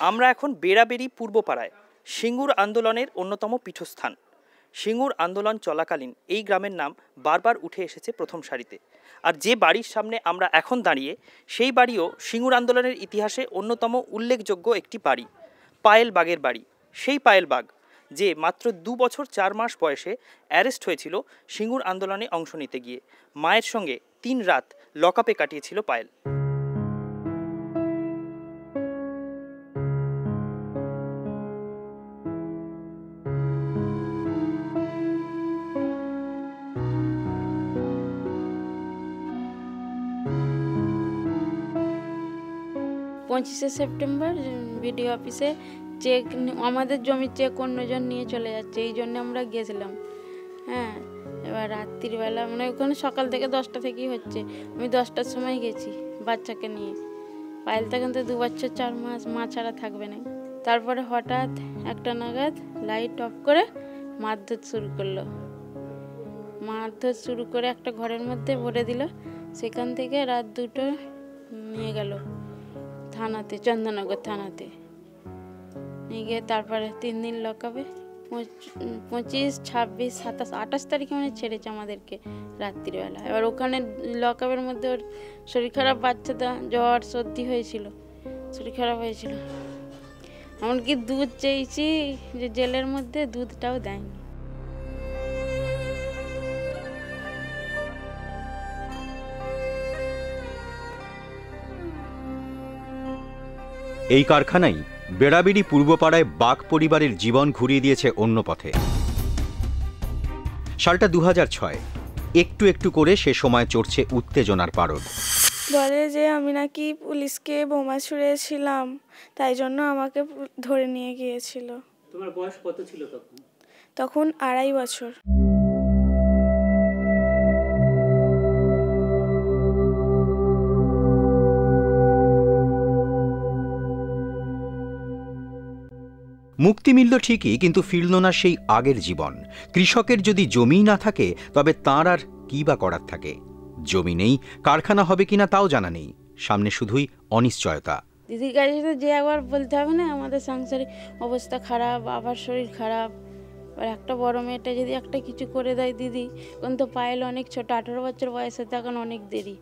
আমরা এখন বেড়াবেড়ি পূর্বপাড়ায়, সিঙ্গুর আন্দোলনের অন্যতম পীঠস্থান। সিঙ্গুর আন্দোলন চলাকালীন এই গ্রামের নাম বারবার উঠে এসেছে প্রথম সারিতে। আর যে বাড়ির সামনে আমরা এখন দাঁড়িয়ে, সেই বাড়িও সিঙ্গুর আন্দোলনের ইতিহাসে অন্যতম উল্লেখযোগ্য একটি বাড়ি, পায়েল বাগের বাড়ি। সেই পায়েল বাগ, যে মাত্র দু বছর চার মাস বয়সে অ্যারেস্ট হয়েছিল সিঙ্গুর আন্দোলনে অংশ নিতে গিয়ে, মায়ের সঙ্গে তিন রাত লকআপে কাটিয়েছিল পায়েল। পঁচিশে সেপ্টেম্বর বিডিও অফিসে চেক আমাদের জমির চেক অন্যজন নিয়ে চলে যাচ্ছে, এই জন্য আমরা গেছিলাম। হ্যাঁ এবার রাত্রিবেলা মানে ওখানে সকাল থেকে দশটা থেকেই হচ্ছে। আমি দশটার সময় গেছি বাচ্চাকে নিয়ে। পায়েলটা কিন্তু দু বছর, চার মাস, মা ছাড়া থাকবে না। তারপরে হঠাৎ একটা নাগাদ লাইট অফ করে মারধর শুরু করল। মারধর শুরু করে একটা ঘরের মধ্যে ভরে দিল। সেখান থেকে রাত দুটো নিয়ে গেল। থানাতে, চন্দননগর থানাতে। নিয়ে গিয়ে তারপরে তিন দিন লকাবে পঁচিশ, ছাব্বিশ, সাতাশ, আঠাশ তারিখে মানে ছেড়েছে আমাদেরকে রাত্রিবেলা। এবার ওখানে লকআপের মধ্যে ওর শরীর খারাপ বাচ্চাটা জ্বর, সর্দি হয়েছিল। শরীর খারাপ হয়েছিল। এমনকি দুধ চেয়েছি যে জেলের মধ্যে দুধটাও দেয়নি। এই কারখানাই বেড়াবেড়ি পূর্বপাড়ায় বাঘ পরিবারের জীবন ঘুরিয়ে দিয়েছে অন্য পথে। সালটা দু ছয়। একটু একটু করে সে সময় চড়ছে উত্তেজনার পারদ। বলে যে আমি নাকি পুলিশকে বোমা ছুঁড়েছিলাম তাই জন্য আমাকে ধরে নিয়ে গিয়েছিল। তোমার বয়স কত ছিল তখন? তখন আড়াই বছর। মুক্তি মিলল ঠিকই, কিন্তু ফিরল না সেই আগের জীবন। কৃষকের যদি জমি না থাকে, তবে তাঁর আর কী বা করার থাকে? জমি নেই, কারখানা হবে কিনা তাও জানা নেই। সামনে শুধুই অনিশ্চয়তা। দিদির কাছে তো যে একবার বলতে হবে না, আমাদের সংসারে অবস্থা খারাপ, আবার শরীর খারাপ। আর একটা বড় মেয়েটা যদি একটা কিছু করে দেয় দিদি কোন তো পায়েল অনেক ছোট, আঠেরো বছর বয়সে তখন অনেক দেরি।